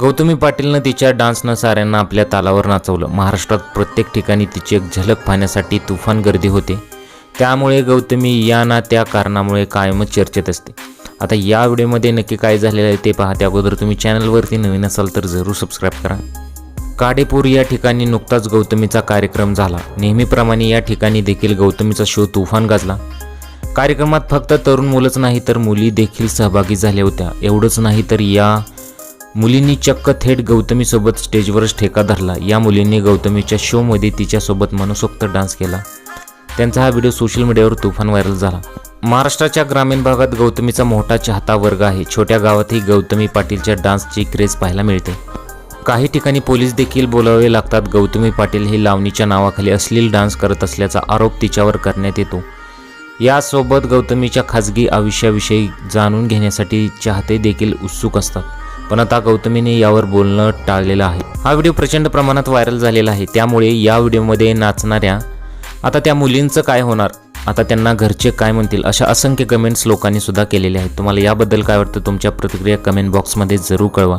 गौतमी पाटीलनं तिच्या डान्सनं साऱ्यांना आपल्या तालावर नाचवलं. महाराष्ट्रात प्रत्येक ठिकाणी तिची एक झलक पाहण्यासाठी तुफान गर्दी होते. त्यामुळे गौतमी या ना त्या कारणामुळे कायमच चर्चेत असते. आता या व्हिडिओमध्ये नक्की काय झालेलं आहे ते पहा. अगोदर तुम्ही चॅनलवरती नवीन असाल तर जरूर सबस्क्राईब करा. काडेपूर या ठिकाणी नुकताच गौतमीचा कार्यक्रम झाला. नेहमीप्रमाणे या ठिकाणी देखील गौतमीचा शो तुफान गाजला. कार्यक्रमात फक्त तरुण मुलंच नाही तर मुली देखील सहभागी झाल्या होत्या. एवढंच नाही तर या मुलींनी चक्क थेट गौतमीसोबत स्टेजवरच ठेका धरला. या मुलींनी गौतमीच्या शोमध्ये तिच्यासोबत मनसोक्त डान्स केला. त्यांचा हा व्हिडिओ सोशल मीडियावर तुफान व्हायरल झाला. महाराष्ट्राच्या ग्रामीण भागात गौतमीचा मोठा चाहता वर्ग आहे. छोट्या गावातही गौतमी पाटीलच्या डान्सची क्रेज पाहायला मिळते. काही ठिकाणी पोलीस देखील बोलावे लागतात. गौतमी पाटील ही लावणीच्या नावाखाली अश्लील डान्स करत असल्याचा आरोप तिच्यावर करण्यात येतो. यासोबत गौतमीच्या खाजगी आयुष्याविषयी जाणून घेण्यासाठी चाहते देखील उत्सुक असतात. पण आता गौतमीने यावर बोलणं टाळलेलं आहे. हा व्हिडिओ प्रचंड प्रमाणात व्हायरल झालेला आहे. त्यामुळे या व्हिडिओमध्ये नाचणाऱ्या आता त्या मुलींचं काय होणार? आता त्यांना घरचे काय म्हणतील? अशा असंख्य कमेंट्स लोकांनी सुद्धा केलेले आहेत. तुम्हाला याबद्दल काय वाटतं? तुमच्या प्रतिक्रिया कमेंट बॉक्समध्ये जरूर कळवा.